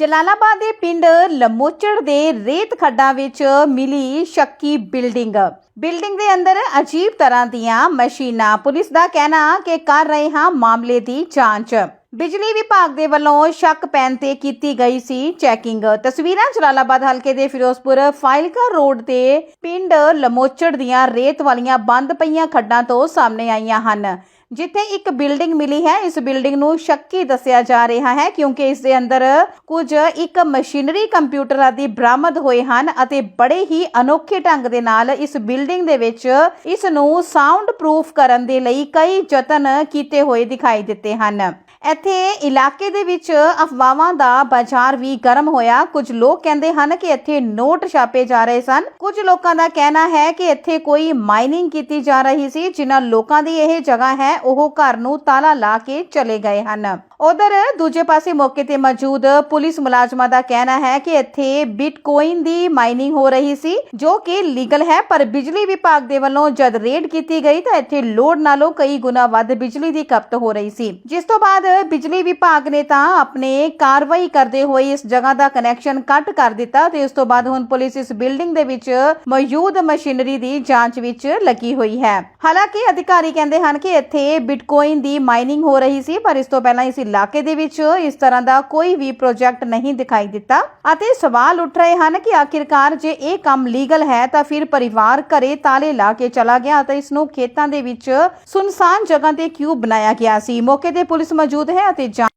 ਜਲਾਲਾਬਾਦ ਦੇ ਪਿੰਡ ਲਮੋਚੜ ਦੇ ਰੇਤ ਖੱਡਾਂ ਵਿੱਚ ਮਿਲੀ ਸ਼ੱਕੀ ਬਿਲਡਿੰਗ। ਬਿਲਡਿੰਗ ਦੇ ਅੰਦਰ ਅਜੀਬ ਤਰ੍ਹਾਂ ਦੀਆਂ ਮਸ਼ੀਨਾਂ। ਪੁਲਿਸ ਦਾ ਕਹਿਣਾ ਕਿ ਕਰ ਰਹੇ ਹਾਂ ਮਾਮਲੇ ਦੀ ਜਾਂਚ। ਬਿਜਲੀ ਵਿਭਾਗ ਦੇ ਵੱਲੋਂ ਸ਼ੱਕ ਪੈਣ ਤੇ ਕੀਤੀ ਗਈ ਸੀ ਚੈਕਿੰਗ। ਤਸਵੀਰਾਂ ਜਲਾਲਾਬਾਦ ਹਲਕੇ ਦੇ ਫਿਰੋਜ਼ਪੁਰ ਫਾਇਲਕਾ ਰੋਡ ਤੇ ਪਿੰਡ ਲਮੋਚੜ ਦੀਆਂ ਰੇਤ ਵਾਲੀਆਂ ਬੰਦ ਪਈਆਂ ਖੱਡਾਂ ਤੋਂ ਸਾਹਮਣੇ ਆਈਆਂ ਹਨ। ਜਿੱਥੇ ਇੱਕ ਬਿਲਡਿੰਗ ਮਿਲੀ ਹੈ। ਇਸ ਬਿਲਡਿੰਗ ਨੂੰ ਸ਼ੱਕੀ ਦੱਸਿਆ ਜਾ ਰਿਹਾ ਹੈ ਕਿਉਂਕਿ ਇਸ ਦੇ ਅੰਦਰ ਕੁਝ ਇੱਕ ਮਸ਼ੀਨਰੀ ਕੰਪਿਊਟਰ ਆਦਿ ਬਰਾਮਦ ਹੋਏ ਹਨ ਅਤੇ ਬੜੇ ਹੀ ਅਨੋਖੇ ਢੰਗ ਦੇ ਨਾਲ ਇਸ ਬਿਲਡਿੰਗ ਦੇ ਵਿੱਚ ਇਸ ਨੂੰ ਸਾਊਂਡ ਪ੍ਰੂਫ ਕਰਨ ਦੇ ਲਈ ਕਈ ਯਤਨ ਕੀਤੇ ਹੋਏ ਦਿਖਾਈ ਦਿੱਤੇ ਹਨ। ਇੱਥੇ ਇਲਾਕੇ ਦੇ ਵਿੱਚ ਅਫਵਾਹਾਂ ਦਾ ਬਾਜ਼ਾਰ ਵੀ ਗਰਮ ਹੋਇਆ। ਕੁਝ ਲੋਕ ਕਹਿੰਦੇ ਹਨ ਕਿ ਇੱਥੇ ਨੋਟ ਛਾਪੇ ਜਾ ਰਹੇ ਸਨ। ਕੁਝ ਲੋਕਾਂ ਦਾ ਕਹਿਣਾ ਹੈ ਕਿ ਇੱਥੇ ਕੋਈ ਮਾਈਨਿੰਗ ਕੀਤੀ ਜਾ ਰਹੀ ਸੀ। ਜਿਨ੍ਹਾਂ ਲੋਕਾਂ ਦੀ ਇਹ ਜਗ੍ਹਾ ਹੈ, ਉਹ ਘਰ ਨੂੰ ਤਾਲਾ ਲਾ ਕੇ ਚਲੇ ਗਏ ਹਨ। ਉਧਰ ਦੂਜੇ ਪਾਸੇ ਮੌਕੇ ਤੇ ਮੌਜੂਦ ਪੁਲਿਸ ਮੁਲਾਜ਼ਮਾਂ ਦਾ ਕਹਿਣਾ ਹੈ ਕਿ ਇੱਥੇ ਬਿਟਕੋਇਨ ਦੀ ਮਾਈਨਿੰਗ ਹੋ ਰਹੀ ਸੀ, ਜੋ ਕਿ ਲੀਗਲ ਹੈ, ਪਰ ਬਿਜਲੀ ਵਿਭਾਗ ਦੇ ਵੱਲੋਂ ਜਦ ਰੇਡ ਕੀਤੀ ਗਈ ਤਾਂ ਇੱਥੇ ਲੋਡ ਨਾਲੋਂ ਕਈ ਗੁਣਾ ਵੱਧ ਬਿਜਲੀ ਦੀ ਖਪਤ ਹੋ ਰਹੀ ਸੀ। ਜਿਸ ਤੋਂ ਬਾਅਦ ਬਿਜਲੀ ਵਿਭਾਗ ਨੇ ਤਾਂ ਆਪਣੇ ਕਾਰਵਾਈ ਕਰਦੇ ਹੋਏ ਇਸ ਜਗ੍ਹਾ ਦਾ ਕਨੈਕਸ਼ਨ ਕੱਟ ਕਰ ਦਿੱਤਾ ਤੇ ਇਸ ਤੋਂ ਬਾਅਦ ਹੁਣ ਪੁਲਿਸ ਇਸ ਬਿਲਡਿੰਗ ਦੇ ਵਿੱਚ ਮੌਜੂਦ ਮਸ਼ੀਨਰੀ ਦੀ ਜਾਂਚ ਵਿੱਚ ਲੱਗੀ ਹੋਈ ਹੈ। ਹਾਲਾਂਕਿ ਅਧਿਕਾਰੀ ਕਹਿੰਦੇ ਹਨ ਕਿ ਇੱਥੇ ਬਿਟਕੋਇਨ ਦੀ ਮਾਈਨਿੰਗ ਹੋ ਰਹੀ ਸੀ, ਪਰ ਇਸ ਤੋਂ ਪਹਿਲਾਂ ਇਸ ਇਲਾਕੇ ਦੇ ਵਿੱਚ ਇਸ ਤਰ੍ਹਾਂ ਦਾ ਕੋਈ ਵੀ ਪ੍ਰੋਜੈਕਟ ਨਹੀਂ ਦਿਖਾਈ ਦਿੱਤਾ ਅਤੇ ਸਵਾਲ ਉੱਠ ਰਹੇ ਹਨ ਕਿ ਆਖਿਰਕਾਰ ਜੇ ਇਹ ਕੰਮ ਲੀਗਲ ਹੈ ਤਾਂ ਫਿਰ ਪਰਿਵਾਰ ਘਰੇ ਤਾਲੇ ਲਾ ਕੇ ਚਲਾ ਗਿਆ ਅਤੇ ਇਸ ਨੂੰ ਖੇਤਾਂ ਦੇ ਵਿੱਚ ਸੁਨਸਾਨ ਜਗ੍ਹਾ ਤੇ ਕਿਉਂ ਬਣਾਇਆ ਗਿਆ ਸੀ। ਮੌਕੇ ਤੇ ਪੁਲਿਸ ਮੌਜੂਦ ਹੈ ਅਤੇ ਜਾਂਚ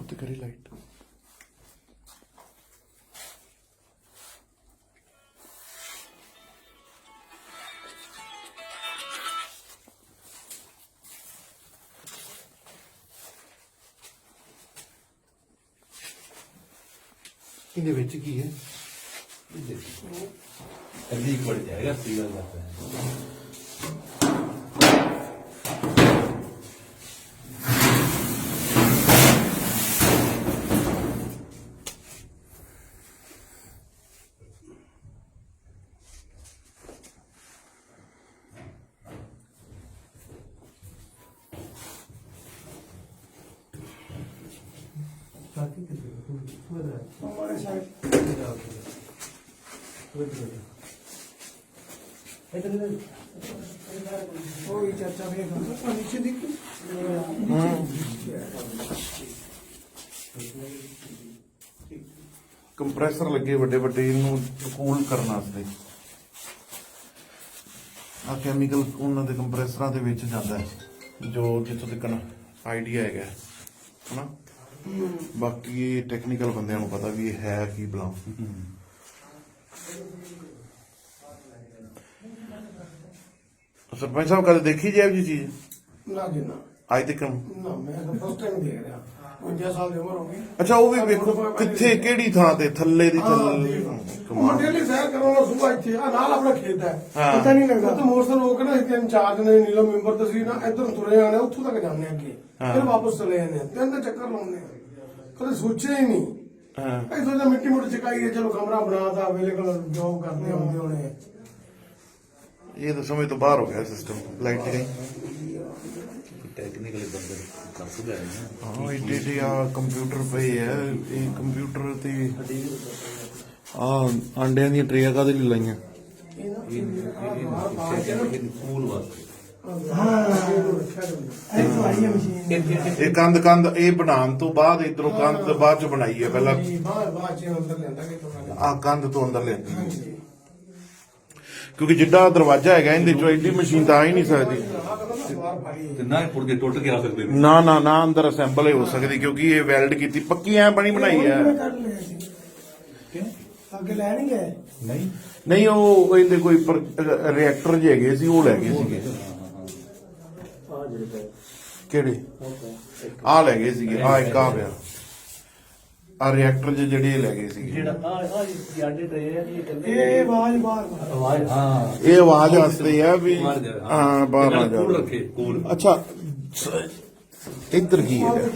ਉੱਤੇ ਕਰੀ ਲਾਈਟ। ਇਹਦੇ ਵਿੱਚ ਕੀ ਹੈ? जल्दी पड़ जाएगा सीधा जाता है ਕੋਈ ਚਰਚਾ ਵੇਖ ਲਓ ਨੀਚੇ ਦੀ ਕੰਪਰੈਸਰ ਲੱਗੇ ਵੱਡੇ ਵੱਡੇ ਇਹਨੂੰ ਕੂਲ ਕਰਨ ਵਾਸਤੇ। ਆ ਕੈਮੀਕਲ ਉਹਨਾਂ ਦੇ ਕੰਪਰੈਸਰਾਂ ਦੇ ਵਿੱਚ ਜਾਂਦਾ ਹੈ, ਜੋ ਜਿੱਥੋਂ ਤੱਕ ਆਈਡੀਆ ਹੈਗਾ ਹਨਾ? ਬਾਕੀ ਟੈਕਨੀਕਲ ਬੰਦਿਆਂ ਨੂੰ ਪਤਾ ਵੀ ਇਹ ਹੈ ਕੀ ਬਲਾ ਸਰਪੰਚ ਸਾਹਿਬ ਕਦੇ ਦੇਖੀ ਜੇ ਇਹ ਜੀ ਚੀਜ਼? ਨਾ ਜੀ ਨਾ। ਅੱਜ ਤੱਕ? ਨਾ ਮੈਂ ਤਾਂ ਫਸਟ ਟਾਈਮ ਦੇਖ ਰਿਹਾ। 49 ਸਾਲ ਦੀ ਉਮਰ ਹੋ ਗਈ। ਅੱਛਾ ਉਹ ਵੀ ਵੇਖੋ ਕਿੱਥੇ ਕਿਹੜੀ ਥਾਂ ਤੇ ਥੱਲੇ ਦੀ ਥੱਲੇ ਕਮਾਲ। ਡੇਲੀ ਸੈਰ ਕਰਨ ਸੁਬਾ ਇੱਥੇ ਆ ਨਾਲ ਆਪਣਾ ਖੇਤ ਹੈ। ਪਤਾ ਨਹੀਂ ਲੱਗਦਾ। ਤੇ ਮੋਟਰਸਾਈਕਲ ਰੋਕ ਨਾ ਇੱਥੇ ਇੰਚਾਰਜ ਨੇ ਨੀਲੋ ਮੈਂਬਰ ਤੁਸੀਂ ਨਾ ਇੱਧਰ ਤੁਰੇ ਆਣੇ ਉੱਥੋਂ ਤੱਕ ਜਾਂਦੇ ਅੱਗੇ। ਫਿਰ ਵਾਪਸ ਚਲੇ ਜਾਂਦੇ ਆ। ਤਿੰਨ ਚੱਕਰ ਲਾਉਂਦੇ ਆ ਕਦੇ ਸੋਚਿਆ ਹੀ ਨਹੀਂ। ਹਾਂ ਇਹ ਸੋਚਦਾ ਮਿੱਟੀ ਮੁੱਟੀ ਚਕਾਈ ਹੈ ਚਲੋ ਕਮਰਾ ਬਣਾਤਾ ਅਵੇਲੇਬਲ ਜੋਬ ਕਰਦੇ ਹੁੰਦੇ ਹੋਣੇ ਇਹ ਤਾਂ ਸਮਝ ਤੋਂ ਬਾਹਰ ਹੋ ਗਿਆ ਸਿਸਟਮ ਲਾਈਟ ਦੀ ਟੈਕਨੀਕਲ ਬੰਦੇ ਕਾਫੀ ਗਏ ਹਾਂ ਇਹ ਜਿਹੜੇ ਆ ਕੰਪਿਊਟਰ ਪਏ ਹੈ ਇਹ ਕੰਪਿਊਟਰ ਤੇ ਆ ਆਂਡਿਆਂ ਦੀਆਂ ਟਰੇਆਂ ਕਾਦੇ ਲਈ ਲਾਈਆਂ ਇਹ ਇਹ ਇਹ ਸਕੂਲ ਵਾਸਤੇ ਹਾਂ। ਇਹ ਤੁਹਾਡੀ ਹੈ ਇਹ ਬਣਾਉਣ ਤੋਂ ਬਾਅਦ ਇਧਰੋਂ ਕੰਧ ਬਾਅਦ ਚ ਬਣਾਈ ਹੈ ਪਹਿਲਾਂ। ਜੀ ਬਾਹਰ ਬਾਹਰ ਚ ਅੰਦਰ ਲੈਂਦਾ ਕਿ ਆ ਕੰਧ ਤੋਂ ਅੰਦਰ ਲੈਂਦੀ ਕਿਉਂਕਿ ਜਿੱਡਾ ਦਰਵਾਜ਼ਾ ਹੈਗਾ ਇਹਦੇ ਚੋਂ ਐਡੀ ਮਸ਼ੀਨ ਤਾਂ ਆ ਹੀ ਨਹੀਂ ਸਕਦੀ। ਨਾ ਕੇ ਨਾ। ਨਾ ਅੰਦਰ ਅਸੈਂਬਲ ਹੋ ਸਕਦੀ ਕਿਉਂਕਿ ਇਹ ਵੈਲਡ ਕੀਤੀ। ਪੱਕੀ ਐ ਬਣੀ ਬਣਾਈ ਹੈ। ਨਹੀਂ। ਨਹੀਂ ਉਹ ਇਹਦੇ ਕੋਈ ਰਿਐਕਟਰ ਜੇ ਹੈਗੇ ਸੀ ਉਹ ਲੈ ਗਏ ਸੀਗੇ। ਕਿਹੜੇ? ਆ ਲੈ ਗਏ ਸੀਗੇ ਆ ਇੱਕ ਆ ਪਿਆ। ਆ ਰਿਐਕਟਰ ਜਿਹੜੇ ਲੈ ਗਏ ਸੀਗੇ। ਜਿਹੜਾ ਆ ਆ ਯਾਡੇ ਟਰੇ ਆ ਜੀ ਇਹ ਆਵਾਜ਼ ਬਾਹਰ ਆਵਾਜ਼ ਹਾਂ। ਇਹ ਆਵਾਜ਼ ਅਸਲੀ ਹੈ ਵੀ ਹਾਂ। ਬਾਹਰ ਆ ਜਾ ਅੱਛਾ ਇੱਧਰ ਕੀ ਹੈ?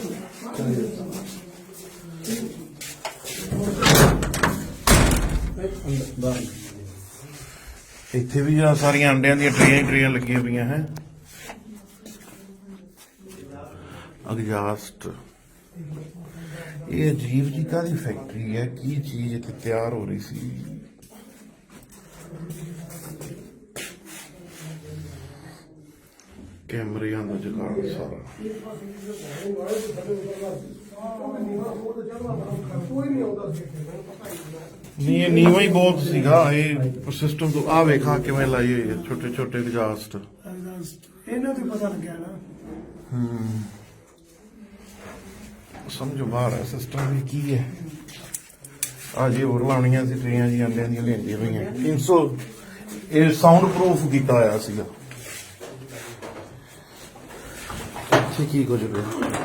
ਇੱਥੇ ਵੀ ਜਿਹੜਾ ਸਾਰੀਆਂ ਅੰਡਿਆਂ ਦੀਆਂ ਟਰੇਆਂ ਹੀ ਲੱਗੀਆਂ ਪਈਆਂ ਹੈ? ਐਗਜ਼ਾਸਟ ਇਹ ਅਜੀਬ ਜੀ ਕਾਦੀ ਫੈਕਟਰੀ ਹੈ? ਕੀ ਚੀਜ਼ ਇੱਥੇ ਤਿਆਰ ਹੋ ਰਹੀ ਸੀ? ਕੈਮਰਿਆਂ ਦਾ ਜਗਾੜ ਸਾਰਾ। ਨਹੀਂ ਹੀ ਇਹ ਨੀਵਾਂ ਹੀ ਬਹੁਤ ਸੀਗਾ। ਇਹ ਸਿਸਟਮ ਤੋਂ ਆ ਵੇਖਾ ਕਿਵੇਂ ਲਾਈ ਹੋਈ ਹੈ। ਛੋਟੇ ਛੋਟੇ ਐਗਜ਼ਾਸਟ ਇਹਨਾਂ ਤੇ ਪਤਾ ਲੱਗਿਆ ਨਾ। ਸਮਝ ਬਾਹਰ ਹੈ ਸਿਸਟਮ ਵੀ ਕੀ ਹੈ? ਆ ਜੀ ਹੋਰ ਲਾਉਣੀਆਂ ਸੀ, ਟਰੇਆਂ ਜੀ ਆਂਡਿਆਂ ਦੀਆਂ ਲੈਂਦੀਆਂ ਪਈਆਂ 300 ਇਹ ਸਾਊਂਡ ਪ੍ਰੂਫ ਕੀਤਾ ਹੋਇਆ ਸੀਗਾ। ਇੱਥੇ ਕੀ ਕੁਝ ਪਿਆ